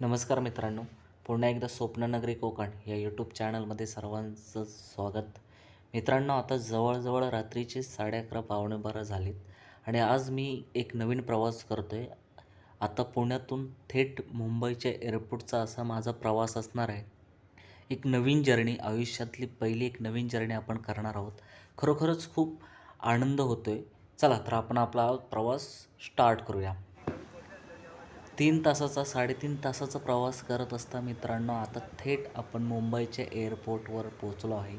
नमस्कार मित्रांनो पुन्हा एकदा स्वप्ननगरी कोकण या यूट्यूब चॅनलमध्ये सर्वांचं स्वागत. मित्रांनो आता जवळजवळ रात्रीचे साडे अकरा पावणे बारा झालेत आणि आज मी एक नवीन प्रवास करतो आहे आता पुण्यातून थेट मुंबईच्या एअरपोर्टचा असा माझा प्रवास असणार आहे. एक नवीन जर्नी आयुष्यातली पहिली एक नवीन जर्नी आपण करणार आहोत. खरोखरच खूप आनंद होतो आहे चला तर आपण आपला प्रवास स्टार्ट करूया. तीन तासाचा साडेतीन तासाचा प्रवास करत असता मित्रांनो आता थेट आपण मुंबईच्या एअरपोर्टवर पोचलो आहे.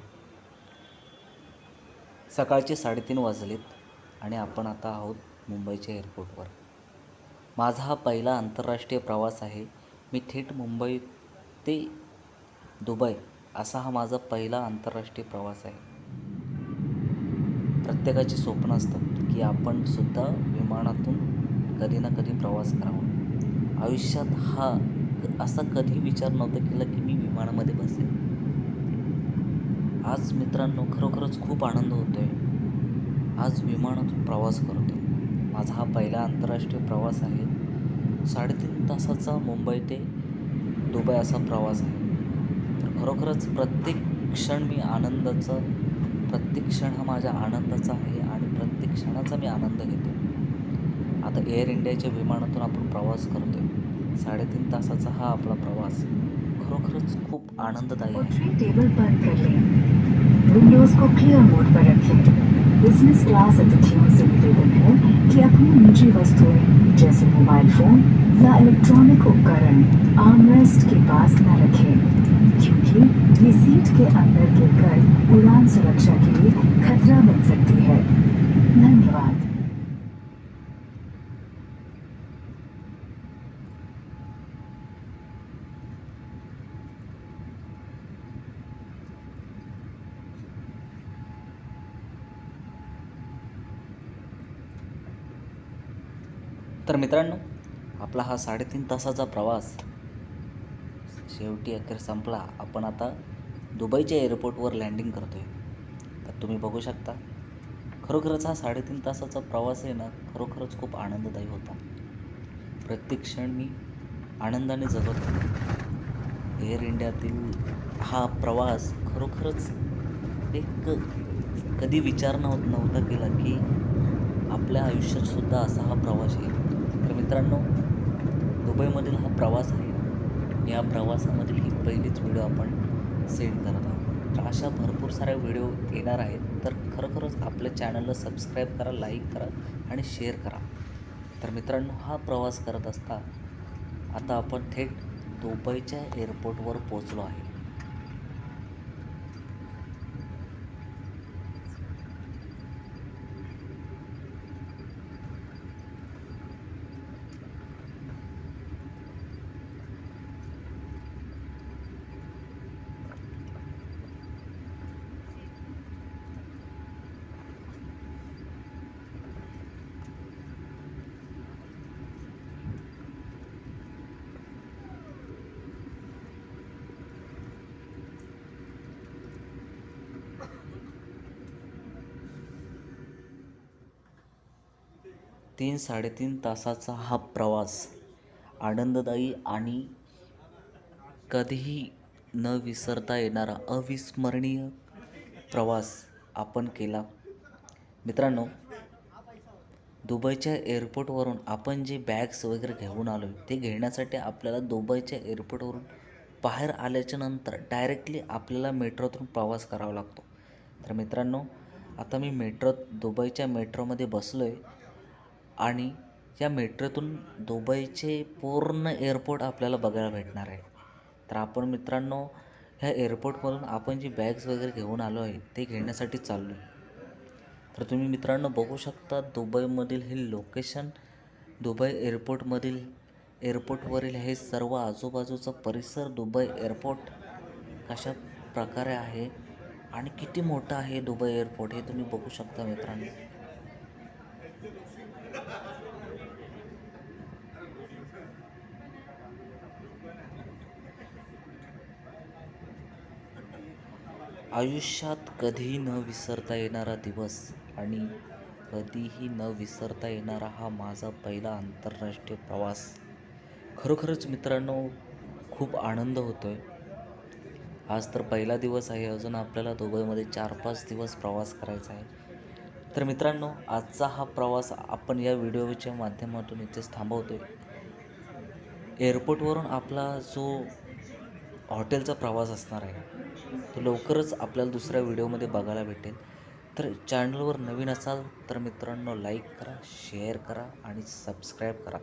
सकाळचे साडेतीन वाजलेत आणि आपण आता आहोत मुंबईच्या एअरपोर्टवर. माझा हा पहिला आंतरराष्ट्रीय प्रवास आहे. मी थेट मुंबई ते दुबई असा हा माझा पहिला आंतरराष्ट्रीय प्रवास आहे. प्रत्येकाचे स्वप्न असतं की आपण सुद्धा विमानातून कधी ना कधी प्रवास करावा. आयुष्यात हा असा कधी विचार नव्हता केला की मी विमानामध्ये बसेल आज मित्रांनो खरोखरच खूप आनंद होतो आहे आज विमानातून प्रवास करतो आहे माझा हा पहिला आंतरराष्ट्रीय प्रवास आहे. साडेतीन तासाचा मुंबई ते दुबई असा प्रवास आहे. तर खरोखरच प्रत्येक क्षण मी आनंदाचा प्रत्येक क्षण हा माझ्या आनंदाचा आहे आणि प्रत्येक क्षणाचा मी आनंद घेतो आता एअर इंडियाच्या विमानातून आपण प्रवास करतो आहे साडेतीन तासाचा हा आपला प्रवास. खरोखरच खूप आनंददायी आहे. टेबल बंद कर विंडोज को क्लियर मोड पर रखें बिजनेस क्लास अतिथियों से निवेदन है कि अपनी निजी वस्तुएं जैसे मोबाइल फोन या इलेक्ट्रॉनिक उपकरण. आर्मरेस्ट के पास न रखें. क्योंकि ये सीट के अंदर गिरकर उड़ान सुरक्षा के लिए खतरा बन सकती है. तर मित्रांनो आपला हा साडेतीन तासाचा प्रवास शेवटी अखेर संपला. आपण आता दुबईच्या एअरपोर्टवर लँडिंग करतो आहे तर तुम्ही बघू शकता खरोखरच हा साडेतीन तासाचा प्रवास आहे ना खरोखरच खूप आनंददायी होता. प्रत्येक क्षण मी आनंदाने जगत होतो. एअर इंडियातील हा प्रवास खरोखरच एक कधी विचार नव्हता केला की आपल्या आयुष्यातसुद्धा असा हा प्रवास येईल. तर मित्रांनो दुबईमधील हा प्रवास आहे या प्रवासामधील ही पहिलीच व्हिडिओ आपण सेंड करत आहोत. तर अशा भरपूर साऱ्या व्हिडिओ येणार आहेत. तर खरोखरच आपल्या चॅनलला सबस्क्राईब करा लाईक करा आणि शेअर करा. तर मित्रांनो हा प्रवास करत असता आता आपण थेट दुबईच्या एअरपोर्टवर पोचलो आहे. तीन साडेतीन तासाचा हा प्रवास आनंददायी आणि कधीही न विसरता येणारा अविस्मरणीय प्रवास आपण केला. मित्रांनो दुबईच्या एअरपोर्टवरून आपण जे बॅग्स वगैरे घेऊन आलो आहे ते घेण्यासाठी आपल्याला दुबईच्या एअरपोर्टवरून बाहेर आल्याच्यानंतर डायरेक्टली आपल्याला मेट्रोतून प्रवास करावा लागतो. तर मित्रांनो आता मी मेट्रो दुबईच्या मेट्रोमध्ये बसलो आहे आणि या मेट्रोतून दुबईचे पूर्ण एअरपोर्ट आपल्याला बघायला भेटणार आहे. तर आपण मित्रांनो ह्या एअरपोर्टमधून आपण जी बॅग्स वगैरे घेऊन आलो आहे ते घेण्यासाठी चाललो आहे. तर तुम्ही मित्रांनो बघू शकता दुबईमधील हे लोकेशन दुबई एअरपोर्टमधील एअरपोर्टवरील हे सर्व आजूबाजूचा परिसर दुबई एअरपोर्ट कशा प्रकारे आहे आणि किती मोठं आहे दुबई एअरपोर्ट हे तुम्ही बघू शकता मित्रांनो. आयुष्यात कधीही न विसरता येणारा दिवस आणि कधीही न विसरता येणारा हा माझा पहिला आंतरराष्ट्रीय प्रवास. खरोखरच मित्रांनो खूप आनंद होतो आहे आज तर पहिला दिवस आहे. अजून आपल्याला दुबईमध्ये चार पाच दिवस प्रवास करायचा आहे. तर मित्रांनो आजचा हा प्रवास आपण या व्हिडिओच्या माध्यमातून इथेच थांबवतो आहे एअरपोर्टवरून आपला जो हॉटेलचा प्रवास असणार आहे तो लवकरच आपल्याला दुसऱ्या व्हिडिओमध्ये बघायला भेटेल. तर चॅनलवर नवीन असाल तर मित्रांनो लाईक करा शेअर करा आणि सबस्क्राईब करा.